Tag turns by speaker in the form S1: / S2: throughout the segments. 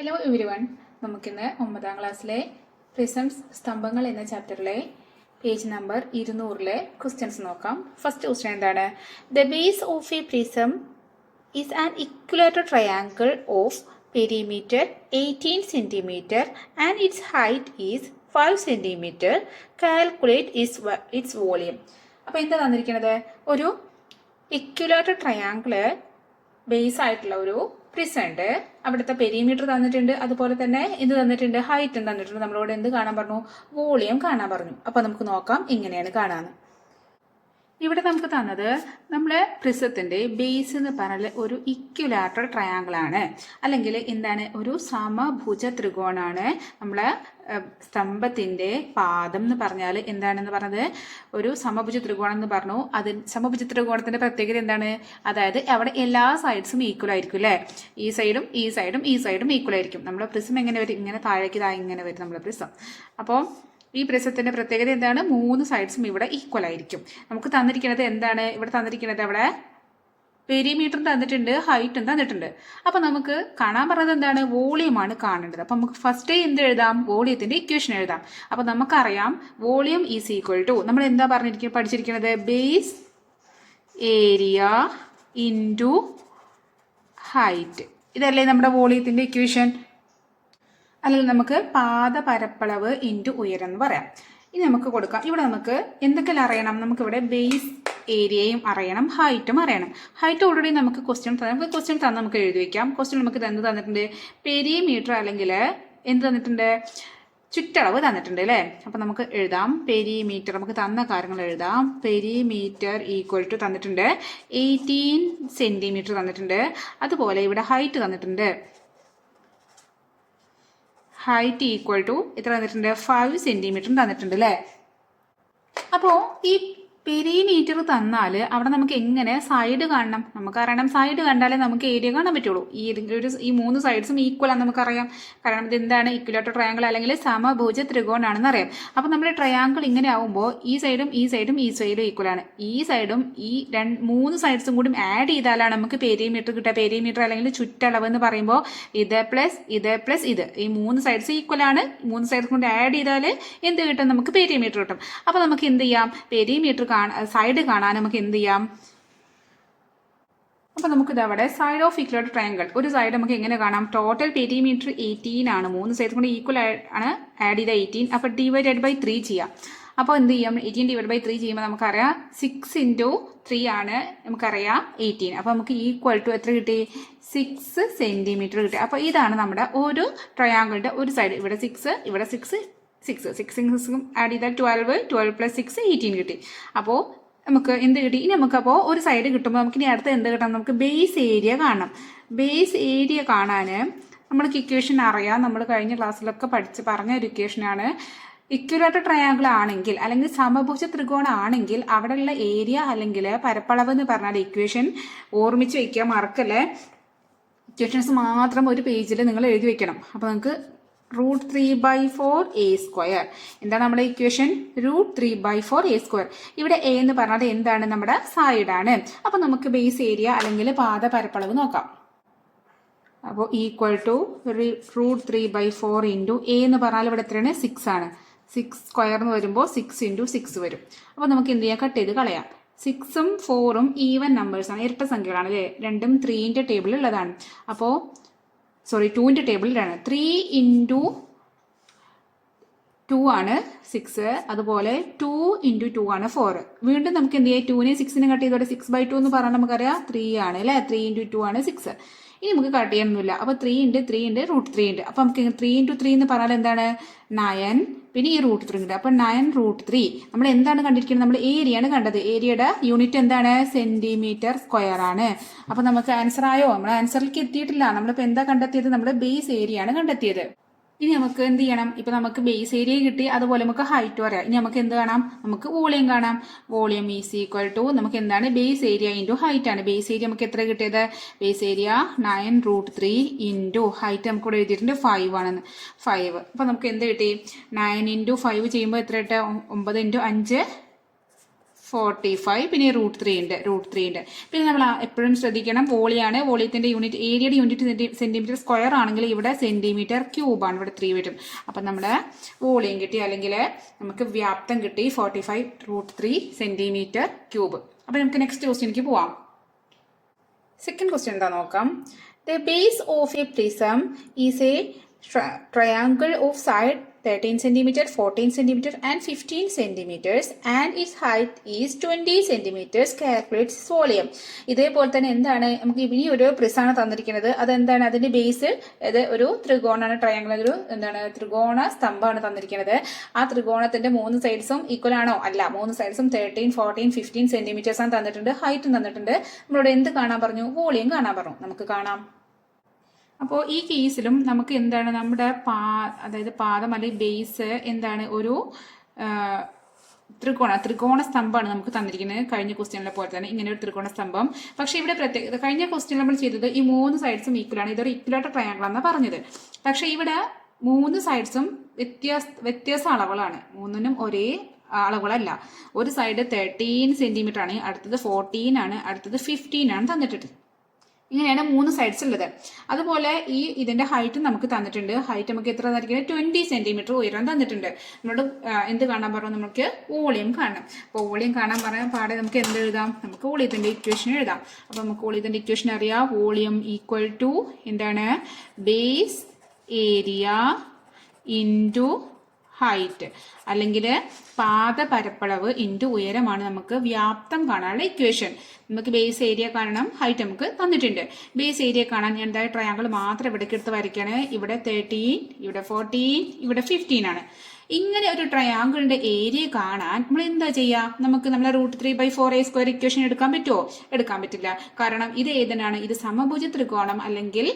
S1: Hello every one നമുക്കിന്ന് ഒമ്പതാം ക്ലാസ്സിലെ പ്രിസംസ് സ്തംഭങ്ങൾ എന്ന ചാപ്റ്ററിലെ പേജ് നമ്പർ ഇരുന്നൂറിലെ ക്വസ്റ്റ്യൻസ് നോക്കാം. ഫസ്റ്റ് ക്വസ്റ്റ്യൻ എന്താണ്? The base of a prism is an equilateral triangle of perimeter eighteen centimetre and its height is five centimetre calculate is its volume അപ്പോൾ എന്താ തന്നിരിക്കുന്നത് ഒരു ഇക്വലേറ്റർ ട്രയാങ്കിൾ ബേസ് ആയിട്ടുള്ള ഒരു prism ഉണ്ട്. അവിടുത്തെ പെരിമീറ്റർ തന്നിട്ടുണ്ട്. അതുപോലെ തന്നെ ഇത് തന്നിട്ടുണ്ട്. ഹൈറ്റും തന്നിട്ടുണ്ട്. നമ്മളോട് എന്ത് കാണാൻ പറഞ്ഞു? വോളിയം കാണാൻ പറഞ്ഞു. അപ്പൊ നമുക്ക് നോക്കാം എങ്ങനെയാണ് കാണാന്ന്. ഇവിടെ നമുക്ക് തന്നത് നമ്മളെ പ്രിസത്തിന്റെ ബേസ് എന്ന് പറഞ്ഞാൽ ഒരു ഇക്യുലാറ്റർ ട്രയാങ്കിൾ ആണ്. അല്ലെങ്കിൽ എന്താണ്? ഒരു സമഭുജ ത്രികോണാണ് നമ്മളെ സ്തംഭത്തിന്റെ പാദം എന്ന് പറഞ്ഞാൽ എന്താണെന്ന് പറഞ്ഞത്? ഒരു സമഭുജ ത്രികോണം എന്ന് പറഞ്ഞു. അതിൽ സമഭുജ ത്രികോണത്തിന്റെ പ്രത്യേകത എന്താണ്? അതായത് അവിടെ എല്ലാ സൈഡ്സും ഈക്വൽ ആയിരിക്കും അല്ലേ? ഈ സൈഡും ഈ സൈഡും ഈ സൈഡും ഈക്വൽ ആയിരിക്കും. നമ്മുടെ പ്രിസം എങ്ങനെ വരും? ഇങ്ങനെ താഴേക്ക് ഇങ്ങനെ വരും നമ്മുടെ പ്രിസം അപ്പോൾ ഈ പ്രിസത്തിന്റെ പ്രത്യേകത എന്താണ്? മൂന്ന് സൈഡ്സും ഇവിടെ ഈക്വൽ ആയിരിക്കും. നമുക്ക് തന്നിരിക്കുന്നത് എന്താണ്? ഇവിടെ തന്നിരിക്കുന്നത് അവിടെ പെരിമീറ്ററും തന്നിട്ടുണ്ട് ഹൈറ്റും തന്നിട്ടുണ്ട്. അപ്പൊ നമുക്ക് കാണാൻ പറഞ്ഞത് എന്താണ്? വോളിയമാണ് കാണേണ്ടത്. അപ്പൊ നമുക്ക് ഫസ്റ്റ് എന്ത് എഴുതാം? വോളിയത്തിന്റെ ഇക്വേഷൻ എഴുതാം. അപ്പൊ നമുക്കറിയാം വോളിയം ഈസ് ഈക്വൽ ടു നമ്മൾ എന്താ പറഞ്ഞിരിക്കുന്നത് പഠിച്ചിരിക്കുന്നത് ബേസ് ഏരിയ ഇന്റു ഹൈറ്റ് ഇതല്ലേ നമ്മുടെ വോളിയത്തിന്റെ ഇക്വേഷൻ അല്ലെങ്കിൽ നമുക്ക് പാദ പരപ്പളവ് ഇന്റു ഉയരം എന്ന് പറയാം. ഇനി നമുക്ക് കൊടുക്കാം. ഇവിടെ നമുക്ക് എന്തൊക്കെല്ലാം അറിയണം? നമുക്കിവിടെ ബേസ് ഏരിയയും അറിയണം ഹൈറ്റും അറിയണം. ഹൈറ്റ് ഓൾറെഡി നമുക്ക് ക്വസ്റ്റ്യൻ തന്നെ നമുക്ക് ക്വസ്റ്റ്യൻ തന്നെ നമുക്ക് എഴുതി വയ്ക്കാം ക്വസ്റ്റ്യൻ നമുക്ക് എന്ത് തന്നിട്ടുണ്ട്? പെരിമീറ്റർ അല്ലെങ്കിൽ എന്ത് തന്നിട്ടുണ്ട്? ചുറ്റളവ് തന്നിട്ടുണ്ട് അല്ലേ? അപ്പം നമുക്ക് എഴുതാം. പെരിമീറ്റർ നമുക്ക് തന്ന കാര്യങ്ങൾ എഴുതാം. പെരിമീറ്റർ ഈക്വൽ ടു തന്നിട്ടുണ്ട്. എയ്റ്റീൻ സെന്റിമീറ്റർ തന്നിട്ടുണ്ട്. അതുപോലെ ഇവിടെ ഹൈറ്റ് തന്നിട്ടുണ്ട്. ഹൈറ്റ് ഈക്വൽ ടു എത്ര തന്നിട്ടുണ്ട്? ഫൈവ് സെന്റിമീറ്ററും തന്നിട്ടുണ്ട് അല്ലേ? അപ്പോൾ ഈ പെരിമീറ്റർ തന്നാൽ അവിടെ നമുക്ക് എങ്ങനെ സൈഡ് കാണണം? നമുക്കറിയണം സൈഡ് കണ്ടാലേ നമുക്ക് ഏരിയ കാണാൻ പറ്റുള്ളൂ. ഈ ഒരു ഈ മൂന്ന് സൈഡ്സും ഈക്വൽ ആണെന്ന് നമുക്കറിയാം. കാരണം ഇത് എന്താണ് ഇക്വലേറ്റർ ട്രയാങ്കിൾ അല്ലെങ്കിൽ സമഭുജ ത്രികോണാണെന്ന് അറിയാം. അപ്പോൾ നമ്മുടെ ട്രയാങ്കിൾ ഇങ്ങനെ ആവുമ്പോൾ ഈ സൈഡും ഈ സൈഡും ഈ സൈഡും ഈക്വൽ ആണ്. ഈ സൈഡും ഈ രണ്ട് മൂന്ന് സൈഡ്സും കൂടി ആഡ് ചെയ്താലാണ് നമുക്ക് പെരിമീറ്റർ കിട്ടുക. പെരിമീറ്റർ അല്ലെങ്കിൽ ചുറ്റളവ് എന്ന് പറയുമ്പോൾ ഇത് പ്ലസ് ഇത് പ്ലസ് ഇത്. ഈ മൂന്ന് സൈഡ്സ് ഈക്വൽ ആണ്. മൂന്ന് സൈഡ്സ് കൂടി ആഡ് ചെയ്താൽ എന്ത് കിട്ടും? നമുക്ക് പെരിമീറ്റർ കിട്ടും. അപ്പോൾ നമുക്ക് എന്ത് ചെയ്യാം? പെരിമീറ്റർ സൈഡ് കാണാൻ നമുക്ക് എന്ത് ചെയ്യാം? അപ്പോൾ നമുക്ക് ഇതവിടെ സൈഡ് ഓഫ് ഇക്വലേറ്റർ ട്രയാങ്കിൾ ഒരു സൈഡ് നമുക്ക് എങ്ങനെ കാണാം? ടോട്ടൽ പെരിമീറ്റർ എയ്റ്റീൻ ആണ്. മൂന്ന് സൈഡ് കൊണ്ട് ഈക്വൽ ആണ് ആഡ് ചെയ്ത എയ്റ്റീൻ അപ്പോൾ ഡിവൈഡഡ് ബൈ ത്രീ ചെയ്യാം. അപ്പോൾ എന്ത് ചെയ്യാം? എയ്റ്റീൻ ഡിവൈഡ് ബൈ ത്രീ ചെയ്യുമ്പോൾ നമുക്കറിയാം സിക്സ് ഇന്റു ത്രീ ആണ് നമുക്കറിയാം എയ്റ്റീൻ അപ്പോൾ നമുക്ക് ഈക്വൽ ടു എത്ര കിട്ടി? സിക്സ് സെന്റിമീറ്റർ കിട്ടി. അപ്പോൾ ഇതാണ് നമ്മുടെ ഒരു ട്രയാങ്കിളിന്റെ ഒരു സൈഡ് ഇവിടെ സിക്സ് ഇവിടെ സിക്സ് സിക്സ് സിക്സ് സിക്സും ആഡ് ചെയ്താൽ twelve twelve plus six eighteen കിട്ടി. അപ്പോൾ നമുക്ക് എന്ത് കിട്ടി? ഇനി നമുക്കപ്പോൾ ഒരു സൈഡ് കിട്ടുമ്പോൾ നമുക്ക് ഇനി അടുത്ത് എന്ത് കിട്ടണം? നമുക്ക് ബേസ് ഏരിയ കാണണം. ബേസ് ഏരിയ കാണാൻ നമ്മൾക്ക് ഇക്വേഷൻ അറിയാം. നമ്മൾ കഴിഞ്ഞ ക്ലാസ്സിലൊക്കെ പഠിച്ച് പറഞ്ഞ ഒരു ഇക്വേഷനാണ് ഇക്വലാറ്റർ ട്രയാങ്കിൾ ആണെങ്കിൽ അല്ലെങ്കിൽ സമഭുജ ത്രികോണം ആണെങ്കിൽ അവിടെയുള്ള ഏരിയ അല്ലെങ്കിൽ പരപ്പളവ് എന്ന് പറഞ്ഞാൽ ഇക്വേഷൻ ഓർമ്മിച്ച് വയ്ക്കുക മറക്കല്ലേ? ഇക്വേഷൻസ് മാത്രം ഒരു പേജിൽ നിങ്ങൾ എഴുതി വെക്കണം. അപ്പോൾ നമുക്ക് root three by four A square. എന്താണ് നമ്മുടെ equation root three by four A square. ഇവിടെ എ എന്ന് പറഞ്ഞത് എന്താണ് നമ്മുടെ സൈഡാണ് അപ്പോൾ നമുക്ക് ബേസ് ഏരിയ അല്ലെങ്കിൽ പാത പരപ്പളവ് നോക്കാം. അപ്പോൾ equal to root three by four into A എന്ന് പറഞ്ഞാൽ ഇവിടെ എത്രയാണ്? സിക്സ് ആണ്. സിക്സ് സ്ക്വയർ എന്ന് വരുമ്പോൾ സിക്സ് ഇന്റു സിക്സ് വരും. അപ്പോൾ നമുക്ക് എന്ത് ചെയ്യാം? കട്ട് ചെയ്ത് കളയാം. സിക്സും ഫോറും ഈവൻ നമ്പേഴ്സാണ് ഇരട്ട സംഖ്യകളാണ് അല്ലേ? രണ്ടും ത്രീന്റെ ടേബിളിൽ ഉള്ളതാണ്. അപ്പോൾ സോറി ടൂവിന്റെ ടേബിളിലാണ് ത്രീ ഇന്റു ടു ആണ് സിക്സ് അതുപോലെ ടു ഇന്റു ടു ആണ് ഫോർ വീണ്ടും നമുക്ക് എന്ത് ചെയ്യാം? ടുവിനെ സിക്സിനെ കട്ട് ചെയ്തോടെ സിക്സ് ബൈ ടു എന്ന് പറഞ്ഞാൽ നമുക്കറിയാം ത്രീ ആണ് അല്ലേ? ത്രീ ഇന്റു ടു ആണ് സിക്സ് ഇനി നമുക്ക് കട്ട് ചെയ്യാനൊന്നുമില്ല. അപ്പോൾ ത്രീ ഉണ്ട് ത്രീ ഉണ്ട് റൂട്ട് ത്രീ ഉണ്ട് അപ്പോൾ നമുക്ക് ത്രീ ഇന്റു ത്രീ എന്ന് പറഞ്ഞാൽ എന്താണ്? നയൻ പിന്നെ ഈ റൂട്ട് ത്രീ ഉണ്ട്. അപ്പോൾ നയൻ റൂട്ട് ത്രീ നമ്മൾ എന്താണ് കണ്ടിരിക്കുന്നത്? നമ്മൾ ഏരിയയാണ് കണ്ടത്. ഏരിയയുടെ യൂണിറ്റ് എന്താണ്? സെന്റിമീറ്റർ സ്ക്വയർ ആണ്. അപ്പോൾ നമുക്ക് ആൻസർ ആയോ? നമ്മൾ ആൻസറിലേക്ക് എത്തിയിട്ടില്ല. നമ്മളിപ്പോൾ എന്താ കണ്ടെത്തിയത്? നമ്മൾ ബേസ് ഏരിയയാണ് കണ്ടെത്തിയത്. ഇനി നമുക്ക് എന്ത് ചെയ്യണം? ഇപ്പൊ നമുക്ക് ബേസ് ഏരിയ കിട്ടി അതുപോലെ നമുക്ക് ഹൈറ്റ് പറയാം. ഇനി നമുക്ക് എന്ത് കാണാം? നമുക്ക് വോളിയം കാണാം. വോളിയം ഈസ് ഈക്വൽ ടു നമുക്ക് എന്താണ്? ബേസ് ഏരിയ ഇന്റു ഹൈറ്റ് ആണ്. ബേസ് ഏരിയ നമുക്ക് എത്ര കിട്ടിയത്? Base area nine root three into height നമുക്ക് ഇവിടെ എഴുതിയിട്ടുണ്ട് ഫൈവ് ആണെന്ന്. ഫൈവ് അപ്പൊ നമുക്ക് എന്ത് കിട്ടി? നയൻ ഇന്റു ഫൈവ് ചെയ്യുമ്പോൾ എത്ര കിട്ടുക ഒമ്പത് ഇന്റു അഞ്ച്. ഫോർട്ടി ഫൈവ് പിന്നെ റൂട്ട് ത്രീ ഉണ്ട് റൂട്ട് ത്രീ ഉണ്ട്. പിന്നെ നമ്മൾ എപ്പോഴും ശ്രദ്ധിക്കണം വോളിയാണ് വോളിയത്തിന്റെ യൂണിറ്റ് ഏരിയയുടെ യൂണിറ്റ് സെന്റിമീറ്റർ സ്ക്വയർ ആണെങ്കിൽ ഇവിടെ സെന്റിമീറ്റർ ക്യൂബാണ് ഇവിടെ ത്രീ വരും. അപ്പം നമ്മുടെ വോളിയം കിട്ടി അല്ലെങ്കിൽ നമുക്ക് വ്യാപ്തം കിട്ടി forty five root three centimetre cube അപ്പം നമുക്ക് നെക്സ്റ്റ് ക്വസ്റ്റ്യനിലേക്ക് പോവാം. സെക്കൻഡ് ക്വസ്റ്റ്യൻ എന്താ നോക്കാം? The base of a prism is a triangle of side thirteen centimetre fourteen centimetre and fifteen centimetres and its height is twenty centimetres calculates volume ഇതേപോലെ തന്നെ എന്താണ് നമുക്ക് ഇനി ഒരു പ്രിസാണ് തന്നിരിക്കുന്നത്. അതെന്താണ്? അതിന്റെ ബേസ് ഇത് ഒരു ത്രികോണാണ് ട്രയാങ്കിൾ ഒരു എന്താണ് ത്രികോണ സ്തംഭമാണ് തന്നിരിക്കുന്നത്. ആ ത്രികോണത്തിന്റെ മൂന്ന് സൈഡ്സും ഈക്വൽ ആണോ? അല്ല മൂന്ന് സൈഡ്സും തേർട്ടീൻ ഫോർട്ടീൻ ഫിഫ്റ്റീൻ ആണ് തന്നിട്ടുണ്ട്. ഹൈറ്റും തന്നിട്ടുണ്ട്. നമ്മളോട് എന്ത് കാണാൻ പറഞ്ഞു? വോളിയം കാണാൻ പറഞ്ഞു. നമുക്ക് കാണാം. അപ്പോൾ ഈ കേസിലും നമുക്ക് എന്താണ് നമ്മുടെ പാ അതായത് പാദം അല്ലെങ്കിൽ ബേസ് എന്താണ് ഒരു ത്രികോണ ത്രികോണ സ്തംഭമാണ് നമുക്ക് തന്നിരിക്കുന്നത് കഴിഞ്ഞ ക്വസ്റ്റ്യനിലെ പോലെ തന്നെ. ഇങ്ങനെ ഒരു ത്രികോണ സ്തംഭം. പക്ഷെ ഇവിടെ പ്രത്യേകത കഴിഞ്ഞ ക്വസ്റ്റ്യൻ നമ്മൾ ചെയ്തത് ഈ മൂന്ന് സൈഡ്സും ഈക്വൽ ആണ്. ഇതൊരു ഇക്വലായിട്ട് ട്രയാങ്കിൾ ആണെന്ന് പറഞ്ഞത്. പക്ഷെ ഇവിടെ മൂന്ന് സൈഡ്സും വ്യത്യാസ വ്യത്യസ്ത അളവുകളാണ്. മൂന്നിനും ഒരേ അളവുകളല്ല. ഒരു സൈഡ് തേർട്ടീൻ സെന്റിമീറ്റർ ആണ് അടുത്തത് ഫോർട്ടീൻ ആണ് അടുത്തത് ഫിഫ്റ്റീൻ ആണ് തന്നിട്ടുണ്ട് ഇങ്ങനെയാണ് മൂന്ന് സൈഡ്സ് ഉള്ളത്. അതുപോലെ ഈ ഇതിന്റെ ഹൈറ്റ് നമുക്ക് തന്നിട്ടുണ്ട്. ഹൈറ്റ് നമുക്ക് എത്ര തന്നിരിക്കുന്നത് ട്വന്റി സെന്റിമീറ്റർ ഉയരം തന്നിട്ടുണ്ട്. നമ്മളോട് എന്ത് കാണാൻ പറഞ്ഞു? നമുക്ക് വോളിയം കാണണം. അപ്പോൾ വോളിയം കാണാൻ പറയാൻ പാടെ നമുക്ക് എന്ത് എഴുതാം? നമുക്ക് വോളിയത്തിന്റെ ഇക്വേഷൻ എഴുതാം. അപ്പോൾ നമുക്ക് വോളിയത്തിന്റെ ഇക്വേഷൻ അറിയാം. വോളിയം ഈക്വൽ ടു എന്താണ്? ബേസ് ഏരിയ ഇന്റു ഹൈറ്റ് അല്ലെങ്കിൽ പാത പരപ്പളവ് ഇന്റു ഉയരമാണ് നമുക്ക് വ്യാപ്തം കാണാനുള്ള ഇക്വേഷൻ നമുക്ക് ബേസ് ഏരിയ കാണണം ഹൈറ്റ് നമുക്ക് തന്നിട്ടുണ്ട്. ബേസ് ഏരിയ കാണാൻ ഞാൻ എന്തായാലും ട്രയാങ്കിൾ മാത്രം ഇവിടെ എടുത്ത് വരയ്ക്കുകയാണ്. ഇവിടെ തേർട്ടീൻ ഇവിടെ ഫോർട്ടീൻ ഇവിടെ ഫിഫ്റ്റീൻ ആണ്. ഇങ്ങനെ ഒരു ട്രയാങ്കിളിന്റെ ഏരിയ കാണാൻ നമ്മൾ എന്താ ചെയ്യുക നമുക്ക് നമ്മളെ root three by four A square equation എടുക്കാൻ പറ്റുമോ എടുക്കാൻ പറ്റില്ല. കാരണം ഇത് ഏതിനാണ്? ഇത് സമഭുജ ത്രികോണം അല്ലെങ്കിൽ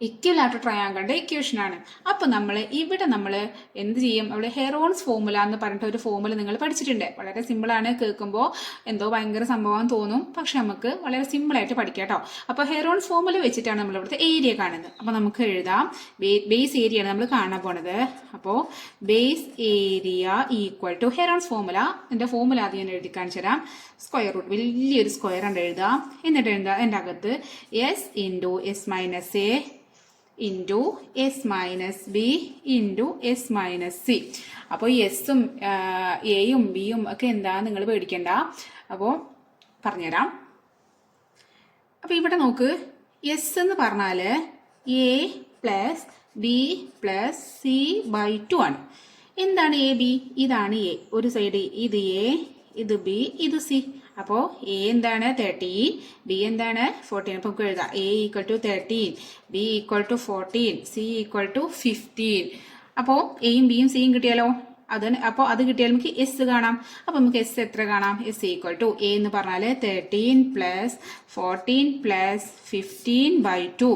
S1: ഇക്വലാറ്റർ ട്രയാങ്കിളിന്റെ ഇക്വേഷൻ ആണ്. അപ്പൊ നമ്മൾ ഇവിടെ നമ്മൾ എന്ത് ചെയ്യും? അവിടെ ഹെറോൺസ് ഫോമുല എന്ന് പറഞ്ഞിട്ട് ഒരു ഫോമുല നിങ്ങൾ പഠിച്ചിട്ടുണ്ട്. വളരെ സിമ്പിൾ ആണ്. കേൾക്കുമ്പോൾ എന്തോ ഭയങ്കര സംഭവം തോന്നും. പക്ഷെ നമുക്ക് വളരെ സിമ്പിൾ ആയിട്ട് പഠിക്കാം കേട്ടോ. അപ്പോൾ ഹെറോൺസ് ഫോമുല വെച്ചിട്ടാണ് നമ്മൾ ഇവിടുത്തെ ഏരിയ കാണുന്നത്. അപ്പോൾ നമുക്ക് എഴുതാം. ബേസ് ഏരിയ ആണ് നമ്മൾ കാണാൻ പോണത്. അപ്പോൾ base area equal to Heron's formula എന്റെ ഫോമുല ആദ്യം ഞാൻ എഴുതി കാണിച്ചു തരാം. സ്ക്വയർ റൂട്ട് വലിയൊരു സ്ക്വയർ ആണ് എഴുതാം. എന്നിട്ട് എന്താ എന്റെ അകത്ത് S into S minus A into S minus B into S minus C അപ്പോൾ എസും എയും ബിയും ഒക്കെ എന്താ നിങ്ങൾ പേടിക്കണ്ട. അപ്പോൾ പറഞ്ഞുതരാം. അപ്പോൾ ഇവിടെ നോക്ക്. എസ് എന്ന് പറഞ്ഞാൽ A plus B plus C by two ആണ്. എന്താണ് എ ബി ഇതാണ് എ ഒരു സൈഡ് ഇത് എ ഇത് ബി ഇത് സി അപ്പോൾ എ എന്താണ് തേർട്ടീൻ ബി എന്താണ് ഫോർട്ടീൻ അപ്പോൾ നമുക്ക് എഴുതാം. A equal to thirteen B equal to fourteen C equal to fifteen അപ്പോൾ എയും ബിയും സിയും കിട്ടിയാലോ? അത് അപ്പോൾ അത് കിട്ടിയാൽ നമുക്ക് എസ് കാണാം. അപ്പോൾ നമുക്ക് എസ് എത്ര കാണാം? എസ് ഈക്വൽ ടു എ എന്ന് പറഞ്ഞാൽ thirteen plus fourteen plus fifteen by two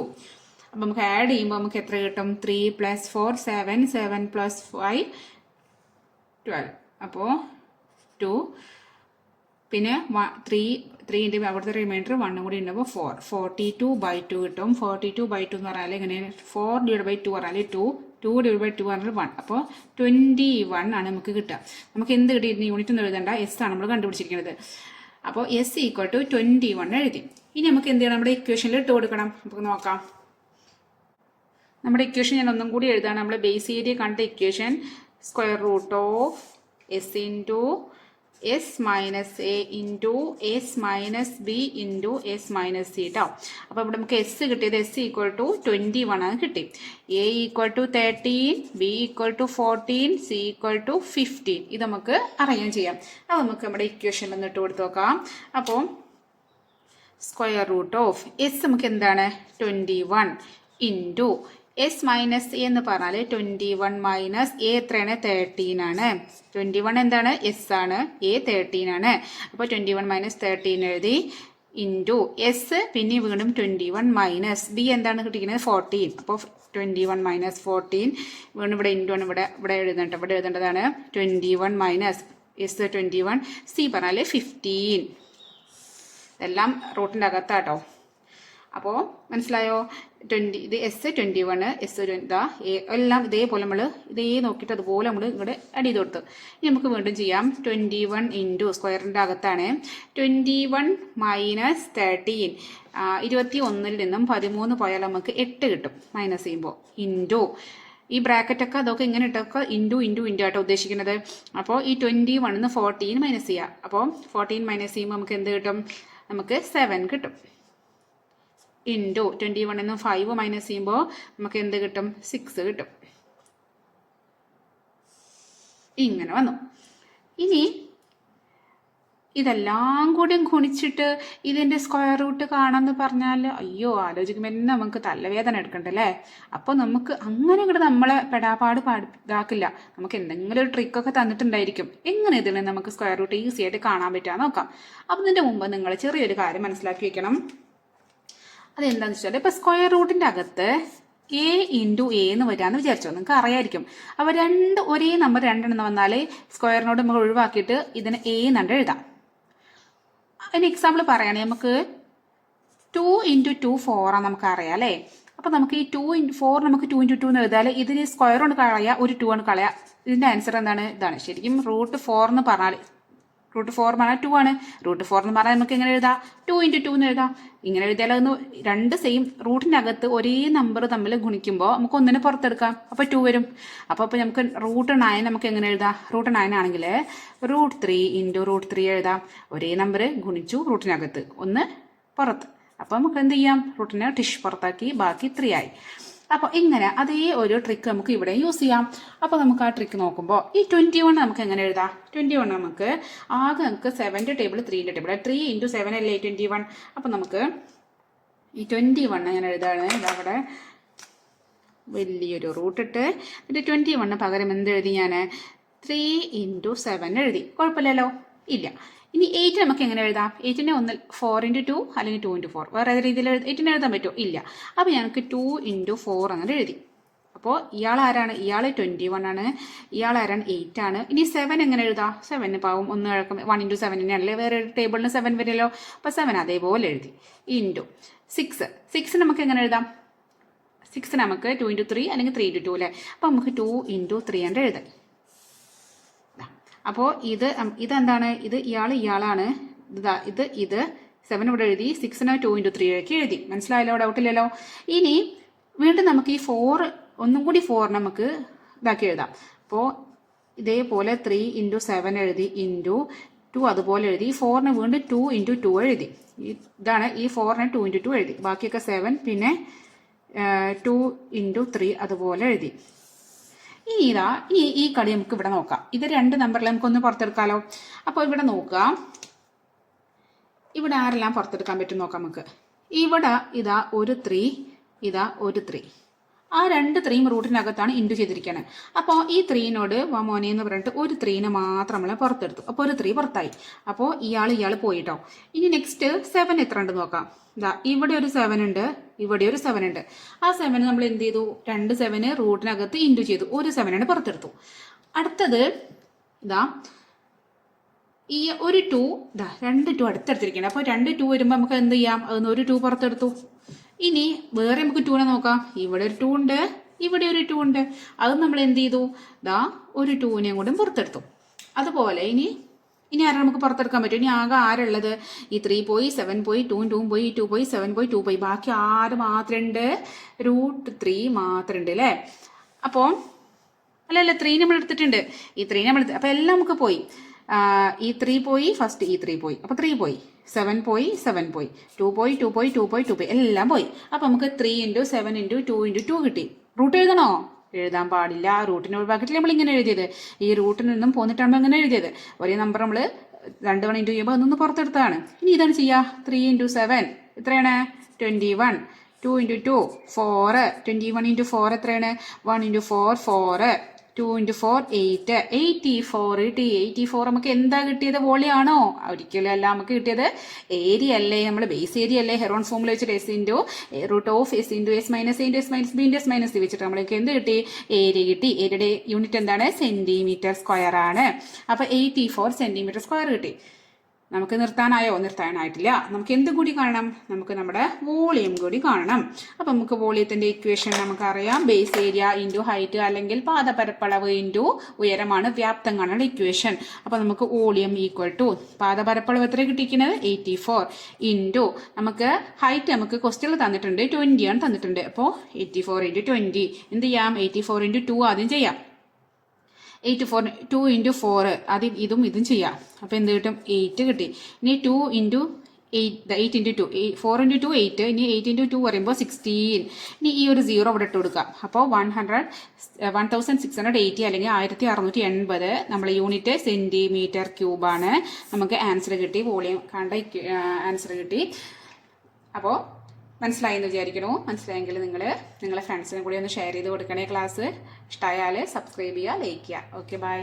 S1: അപ്പോൾ നമുക്ക് ആഡ് ചെയ്യുമ്പോൾ നമുക്ക് എത്ര കിട്ടും? Three plus four seven seven plus five twelve അപ്പോൾ ടു പിന്നെ ത്രീ ത്രീന്റെ അവിടുത്തെ റിമൈൻഡർ വണ്ണും കൂടി ഉണ്ടാകുമ്പോൾ four forty two by two കിട്ടും. ഫോർട്ടി ടു ബൈ ടു എന്ന് പറഞ്ഞാൽ ഇങ്ങനെ ഫോർ ഡിവൈഡ് ബൈ ടു പറഞ്ഞാൽ two two divide by two പറഞ്ഞാൽ വൺ അപ്പോൾ ട്വന്റി വൺ ആണ് നമുക്ക് കിട്ടുക. നമുക്ക് എന്ത് കിട്ടിയിരുന്നു യൂണിറ്റ് ഒന്നും എഴുതണ്ട. എസ് ആണ് നമ്മൾ കണ്ടുപിടിച്ചിരിക്കുന്നത്. അപ്പോൾ S equal to twenty one എഴുതി. ഇനി നമുക്ക് എന്ത് ചെയ്യണം? നമ്മുടെ ഇക്വേഷനിൽ ഇട്ട് കൊടുക്കണം. നമുക്ക് നോക്കാം. നമ്മുടെ ഇക്വേഷൻ ഞാൻ ഒന്നും കൂടി എഴുതാണ്. നമ്മുടെ ബേസ് ഏരിയ കണ്ട equation square root of S into S minus A into S minus B into S minus C കേട്ടോ അപ്പോൾ ഇവിടെ നമുക്ക് എസ് കിട്ടിയത് S equal to twenty one ആണ് കിട്ടി. A equal to thirteen B equal to fourteen C equal to fifteen ഇത് നമുക്ക് arrange ചെയ്യാം. അത് നമുക്ക് നമ്മുടെ ഇക്വേഷൻ ഒന്ന് ഇട്ട് കൊടുത്ത് നോക്കാം. അപ്പോൾ സ്ക്വയർ റൂട്ട് ഓഫ് എസ് നമുക്ക് എന്താണ്? Twenty one into S minus A എന്ന് പറഞ്ഞാൽ ട്വന്റി വൺ മൈനസ് എ എത്രയാണ്? തേർട്ടീൻ ആണ്. ട്വന്റി വൺ എന്താണ്? എസ് ആണ്. എ തേർട്ടീൻ ആണ്. അപ്പോൾ ട്വന്റി വൺ മൈനസ് തേർട്ടീൻ എഴുതി ഇന്റു എസ് പിന്നെ വീണ്ടും ട്വന്റി വൺ മൈനസ് ബി എന്താണ് കിട്ടിക്കുന്നത് ഫോർട്ടീൻ അപ്പോൾ ട്വന്റി വൺ മൈനസ് ഫോർട്ടീൻ വീണ്ടും ഇവിടെ ഇന്റു ആണ് ഇവിടെ ഇവിടെ എഴുതേണ്ടത് ഇവിടെ എഴുതേണ്ടതാണ് twenty one minus S twenty one C പറഞ്ഞാൽ ഫിഫ്റ്റീൻ ഇതെല്ലാം റൂട്ടിന്റെ അകത്താട്ടോ. അപ്പോൾ മനസ്സിലായോ? ട്വന്റി ഇത് എസ് ട്വന്റി വൺ എസ് ഇതാ എല്ലാം ഇതേപോലെ നമ്മൾ ഇതേ നോക്കിയിട്ട് അതുപോലെ നമ്മൾ ഇവിടെ ആഡ് ചെയ്ത് കൊടുത്തു. ഇനി നമുക്ക് വീണ്ടും ചെയ്യാം. ട്വന്റി വൺ ഇന്റു സ്ക്വയറിന്റെ അകത്താണ്. ട്വന്റി വൺ മൈനസ് തേർട്ടീൻ ഇരുപത്തി ഒന്നിൽ നിന്നും പതിമൂന്ന് പോയാൽ നമുക്ക് എട്ട് കിട്ടും മൈനസ് ചെയ്യുമ്പോൾ ഇന്റു ഈ ബ്രാക്കറ്റൊക്കെ അതൊക്കെ ഇങ്ങനെ ഇട്ടൊക്കെ ഇന്റു ഇന്റു ഇന്റു ആട്ടോ ഉദ്ദേശിക്കുന്നത്. അപ്പോൾ ഈ ട്വന്റി വണ്ണിന്ന് ഫോർട്ടീൻ മൈനസ് ചെയ്യുക അപ്പോൾ ഫോർട്ടീൻ മൈനസ് ചെയ്യുമ്പോൾ നമുക്ക് എന്ത് കിട്ടും? നമുക്ക് സെവൻ കിട്ടും. ഇന്റു ട്വന്റി വണ്ണിൽ നിന്ന് ഫൈവ് മൈനസ് ചെയ്യുമ്പോൾ നമുക്ക് എന്ത് കിട്ടും? സിക്സ് കിട്ടും. ഇങ്ങനെ വന്നു. ഇനി ഇതെല്ലാം കൂടി ഗുണിച്ചിട്ട് ഇതിന്റെ സ്ക്വയർ റൂട്ട് കാണാമെന്ന് പറഞ്ഞാൽ അയ്യോ ആലോചിക്കുമ്പോൾ തന്നെ നമുക്ക് തലവേദന എടുക്കണ്ടല്ലേ? അപ്പോൾ നമുക്ക് അങ്ങനെ ഇങ്ങോട്ട് നമ്മളെ പെടാപാട് പാടി ഇതാക്കില്ല നമുക്ക് എന്തെങ്കിലും ഒരു ട്രിക്കൊക്കെ തന്നിട്ടുണ്ടായിരിക്കും. എങ്ങനെ ഇതിന് നമുക്ക് സ്ക്വയർ റൂട്ട് ഈസി ആയിട്ട് കാണാൻ പറ്റുക നോക്കാം. അപ്പം ഇതിന്റെ മുമ്പ് നിങ്ങൾ ചെറിയൊരു കാര്യം മനസ്സിലാക്കി വെക്കണം. അതെന്താണെന്ന് വെച്ചാൽ ഇപ്പോൾ സ്ക്വയർ റൂട്ടിന്റെ അകത്ത് എ ഇന്റു എ എന്ന് വരാമെന്ന് വിചാരിച്ചോ? നിങ്ങൾക്ക് അറിയായിരിക്കും. അപ്പോൾ രണ്ട് ഒരേ നമ്പർ രണ്ടെണ്ണം വന്നാൽ സ്ക്വയറിനോട് നമുക്ക് ഒഴിവാക്കിയിട്ട് ഇതിന് എ എന്നുണ്ട് എഴുതാം. അതിന് എക്സാമ്പിൾ പറയുകയാണെങ്കിൽ നമുക്ക് ടു ഇന്റു ടു ഫോറാണ് നമുക്ക് അറിയാം അല്ലേ? അപ്പോൾ നമുക്ക് ഈ ടു ഇന്റു ഫോർ നമുക്ക് ടു ഇന്റു ടു എന്ന് എഴുതാൽ ഇതിന് സ്ക്വയർ കൊണ്ട് കളയാ ഒരു ടു കൊണ്ട് കളയാം. ഇതിന്റെ ആൻസർ എന്താണ്? ഇതാണ്. ശരിക്കും റൂട്ട് ഫോർ എന്ന് പറഞ്ഞാൽ റൂട്ട് ഫോർ പറഞ്ഞാൽ ടു ആണ്. റൂട്ട് ഫോർ എന്ന് പറഞ്ഞാൽ നമുക്ക് എങ്ങനെ എഴുതാം? ടു ഇന്റു ടു എന്ന് എഴുതാം. ഇങ്ങനെ എഴുതിയാൽ അതൊന്ന് രണ്ട് സെയിം റൂട്ടിനകത്ത് ഒരേ നമ്പർ തമ്മിൽ ഗുണിക്കുമ്പോൾ നമുക്ക് ഒന്നിനെ പുറത്തെടുക്കാം. അപ്പോൾ ടു വരും. അപ്പോൾ അപ്പോൾ നമുക്ക് റൂട്ട് നയൻ നമുക്ക് എങ്ങനെ എഴുതാം? റൂട്ട് നയൻ ആണെങ്കിൽ root three into root three എഴുതാം. ഒരേ നമ്പർ ഗുണിച്ചു റൂട്ടിനകത്ത്. ഒന്ന് പുറത്ത്. അപ്പോൾ നമുക്ക് എന്ത് ചെയ്യാം? റൂട്ടിനെ ടിഷ് പുറത്താക്കി ബാക്കി ത്രീ ആയി. അപ്പോൾ ഇങ്ങനെ അതേ ഒരു ട്രിക്ക് നമുക്ക് ഇവിടെ യൂസ് ചെയ്യാം. അപ്പോൾ നമുക്ക് ആ ട്രിക്ക് നോക്കുമ്പോൾ ഈ ട്വന്റി വൺ നമുക്ക് എങ്ങനെ എഴുതാം? ട്വന്റി വൺ നമുക്ക് ആകെ നമുക്ക് സെവന്റെ ടേബിൾ ത്രീന്റെ ടേബിൾ ത്രീ ഇന്റു സെവൻ അല്ലേ ട്വന്റി വൺ അപ്പോൾ നമുക്ക് ഈ ട്വന്റി വൺ ഞാൻ എഴുതാണ് ഇതവിടെ വലിയൊരു റൂട്ട് ഇട്ട് എന്നിട്ട് ട്വന്റി വണ്ണ് പകരം എന്ത് എഴുതി ഞാൻ ത്രീ ഇന്റു സെവൻ എഴുതി. കുഴപ്പമില്ലല്ലോ? ഇല്ല. ഇനി എയ്റ്റ് നമുക്ക് എങ്ങനെ എഴുതാം? എയ്റ്റിനെ ഒന്നിൽ ഫോർ ഇന്റു ടു അല്ലെങ്കിൽ ടു ഇന്റു ഫോർ വേറെ ഏത് രീതിയിൽ എയ്റ്റിനെ എഴുതാൻ പറ്റുമോ? ഇല്ല. അപ്പോൾ ഞങ്ങൾക്ക് ടു ഇന്റു ഫോർ അങ്ങനെ എഴുതി. അപ്പോൾ ഇയാൾ ആരാണ്? ഇയാൾ ട്വന്റി വൺ ആണ്. ഇയാൾ ആരാണ്? എയ്റ്റ് ആണ്. ഇനി സെവൻ എങ്ങനെ എഴുതാം? സെവന് പാവം. ഒന്ന് കിഴക്കും വൺ ഇന്റു സെവനിനാണല്ലേ വേറെ ഒരു ടേബിളിന് സെവൻ വരുമല്ലോ. അപ്പോൾ സെവൻ അതേപോലെ എഴുതി. ഇന്റു സിക്സ് സിക്സ് നമുക്ക് എങ്ങനെ എഴുതാം? സിക്സ് നമുക്ക് ടു ഇന്റു ത്രീ അല്ലെങ്കിൽ ത്രീ ഇന്റു ടു അല്ലേ? അപ്പോൾ നമുക്ക് ടു ഇന്റു ത്രീ എന്ന് എഴുതാം. അപ്പോൾ ഇത് ഇത് ഇതെന്താണ്? ഇത് ഇയാൾ ഇയാളാണ്. ഇതാ ഇത് ഇത്. സെവൻ ഇവിടെ എഴുതി സിക്സിന് ടു ഇന്റു ത്രീ ഒക്കെ എഴുതി. മനസ്സിലായല്ലോ? ഡൗട്ട് ഇല്ലല്ലോ? ഇനി വീണ്ടും നമുക്ക് ഈ ഫോർ ഒന്നും കൂടി ഫോർ നമുക്ക് ഇതാക്കി എഴുതാം. അപ്പോൾ ഇതേപോലെ ത്രീ ഇന്റു സെവൻ എഴുതി ഇന്റു ടു അതുപോലെ എഴുതി ഫോറിന് വീണ്ടും ടു ഇന്റു ടു എഴുതി. ഇതാണ് ഈ ഫോറിന് ടു ഇന്റു ടു എഴുതി. ബാക്കിയൊക്കെ സെവൻ പിന്നെ ടു ഇന്റു ത്രീ അതുപോലെ എഴുതി. ഇനി ഇതാ ഈ ഈ കളി നമുക്ക് ഇവിടെ നോക്കാം. ഇത് രണ്ട് നമ്പറിൽ നമുക്കൊന്ന് പുറത്തെടുക്കാമല്ലോ അപ്പോൾ ഇവിടെ നോക്കുക. ഇവിടെ ആരെല്ലാം പുറത്തെടുക്കാൻ പറ്റും നോക്കാം നമുക്ക്. ഇവിടെ ഇതാ ഒരു ത്രീ ഇതാ ഒരു ത്രീ ആ രണ്ട് ത്രീയും റൂട്ടിനകത്താണ് ഇന്റു ചെയ്തിരിക്കുന്നത് അപ്പോൾ ഈ ത്രീനോട് മോനെ എന്ന് പറഞ്ഞിട്ട് ഒരു ത്രീനെ മാത്രം നമ്മളെ പുറത്തെടുത്തു. അപ്പോൾ ഒരു ത്രീ പുറത്തായി. അപ്പോൾ ഇയാൾ ഇയാൾ പോയിട്ടോ. ഇനി നെക്സ്റ്റ് സെവൻ എത്ര ഉണ്ട് നോക്കാം. ഇതാ ഇവിടെ ഒരു സെവൻ ഉണ്ട് ഇവിടെ ഒരു സെവൻ ഉണ്ട്. ആ സെവൻ നമ്മൾ എന്ത് ചെയ്തു? രണ്ട് സെവന് റൂട്ടിനകത്ത് ഇന്റു ചെയ്തു. ഒരു സെവനാണ് പുറത്തെടുത്തു. അടുത്തത് ഇതാ ഈ ഒരു ടു ഇതാ രണ്ട് ടു അടുത്തെടുത്തിരിക്കണം. അപ്പോൾ രണ്ട് ടു വരുമ്പോൾ നമുക്ക് എന്ത് ചെയ്യാം? അതിന് ഒരു ടു പുറത്തെടുത്തു. ഇനി വേറെ നമുക്ക് ടൂണെ നോക്കാം. ഇവിടെ ഒരു ടൂ ഉണ്ട് ഇവിടെ ഒരു ടൂ ഉണ്ട്. അത് നമ്മൾ എന്ത് ചെയ്തു? ദാ ഒരു ടൂവിനെയും കൂടെ പുറത്തെടുത്തു. അതുപോലെ ഇനി ഇനി ആരെ നമുക്ക് പുറത്തെടുക്കാൻ പറ്റും ഇനി ആകെ ആരുള്ളത്? ഈ ത്രീ പോയി സെവൻ പോയി ടൂ ടൂ പോയി ടു പോയി സെവൻ പോയി ടു പോയി ബാക്കി ആറ് മാത്രമുണ്ട്? റൂട്ട് ത്രീ മാത്രമുണ്ട് അല്ലേ? അപ്പോൾ അല്ല അല്ല ത്രീ നമ്മൾ എടുത്തിട്ടുണ്ട്. ഈ ത്രീ നമ്മൾ അപ്പോൾ എല്ലാം നമുക്ക് പോയി. ഈ ത്രീ പോയി ഫസ്റ്റ് ഈ ത്രീ പോയി. അപ്പോൾ ത്രീ പോയി. സെവൻ പോയി സെവൻ പോയി. ടു പോയി ടു പോയി ടു പോയി ടു പോയി. എല്ലാം പോയി. അപ്പോൾ നമുക്ക് three into seven into two into two കിട്ടി. റൂട്ട് എഴുതണോ? എഴുതാൻ പാടില്ല. ആ റൂട്ടിനെ ഒഴിവാക്കിയിട്ടില്ല നമ്മൾ ഇങ്ങനെ എഴുതിയത്. ഈ റൂട്ടിൽ നിന്നും പോന്നിട്ടാണ് ഇങ്ങനെ എഴുതിയത്. ഒരേ നമ്പർ നമ്മൾ രണ്ട് തവണ ഇന്റു ചെയ്യുമ്പോൾ അതൊന്ന് പുറത്തെടുത്തതാണ്. ഇനി ഇതാണ് ചെയ്യുക ത്രീ ഇന്റു സെവൻ എത്രയാണ്? Twenty one two into two four twenty one into four എത്രയാണ്? One into four four two into four eight eighty four T eighty four നമുക്ക് എന്താ കിട്ടിയത്? വോളിയാണോ? ഒരിക്കലും അല്ല നമുക്ക് കിട്ടിയത് ഏരിയ അല്ലേ? നമ്മൾ ബേസ് ഏരിയ അല്ലേ? ഹെറോൺ ഫോമിൽ വെച്ചിട്ട് S into root of S into S minus into S minus B into S minus വെച്ചിട്ട് നമ്മൾക്ക് എന്ത് കിട്ടി? ഏരിയ കിട്ടി. ഏരിയയുടെ യൂണിറ്റ് എന്താണ്? സെന്റിമീറ്റർ സ്ക്വയർ ആണ്. അപ്പോൾ എയ്റ്റി ഫോർ സെന്റിമീറ്റർ സ്ക്വയർ കിട്ടി. നമുക്ക് നിർത്താനായോ? നിർത്താനായിട്ടില്ല. നമുക്ക് എന്ത് കൂടി കാണണം? നമുക്ക് നമ്മുടെ വോളിയം കൂടി കാണണം. അപ്പം നമുക്ക് വോളിയത്തിന്റെ ഇക്വേഷൻ നമുക്കറിയാം. ബേസ് ഏരിയ ഇന്റു ഹൈറ്റ് അല്ലെങ്കിൽ പാദപരപ്പളവ് ഇന്റു ഉയരമാണ് വ്യാപ്തം കാണുന്ന ഇക്വേഷൻ അപ്പോൾ നമുക്ക് വോളിയം ഈക്വൽ ടു പാദപരപ്പളവ് എത്ര കിട്ടിയിരിക്കുന്നത്? എയ്റ്റി ഫോർ ഇന്റു നമുക്ക് ഹൈറ്റ് നമുക്ക് ക്വസ്റ്റ്യൻ തന്നിട്ടുണ്ട്. ട്വന്റി ആണ് തന്നിട്ടുണ്ട്. അപ്പോൾ എയ്റ്റി ഫോർ ഇന്റു ട്വന്റി എന്ത് ചെയ്യാം? എയ്റ്റി ഫോർ ഇന്റു ടു ആദ്യം ചെയ്യാം. Eight four two into four ആദ്യം ഇതും ഇതും ചെയ്യാം. അപ്പോൾ എന്ത് കിട്ടും? എയ്റ്റ് കിട്ടി. ഇനി two into eight eight into two four into two eight ഇനി എയ്റ്റ് ഇന്റു ടു പറയുമ്പോൾ സിക്സ്റ്റീൻ ഇനി ഈ ഒരു സീറോ ഇവിടെ ഇട്ട് കൊടുക്കാം. അപ്പോൾ one hundred one thousand six hundred eighty അല്ലെങ്കിൽ ആയിരത്തി അറുന്നൂറ്റി എൺപത് നമ്മൾ യൂണിറ്റ് സെന്റിമീറ്റർ ക്യൂബാണ് നമുക്ക് ആൻസർ കിട്ടി. വോളിയം കണ്ട ആൻസർ കിട്ടി. അപ്പോൾ മനസ്സിലായി എന്ന് വിചാരിക്കണു. മനസ്സിലായെങ്കിൽ നിങ്ങൾ നിങ്ങളെ ഫ്രണ്ട്സിനും കൂടി ഒന്ന് ഷെയർ ചെയ്ത് കൊടുക്കണേ ക്ലാസ് ഇഷ്ടമായാൽ സബ്സ്ക്രൈബ് ചെയ്യുക ലൈക്ക് ചെയ്യുക. Okay bye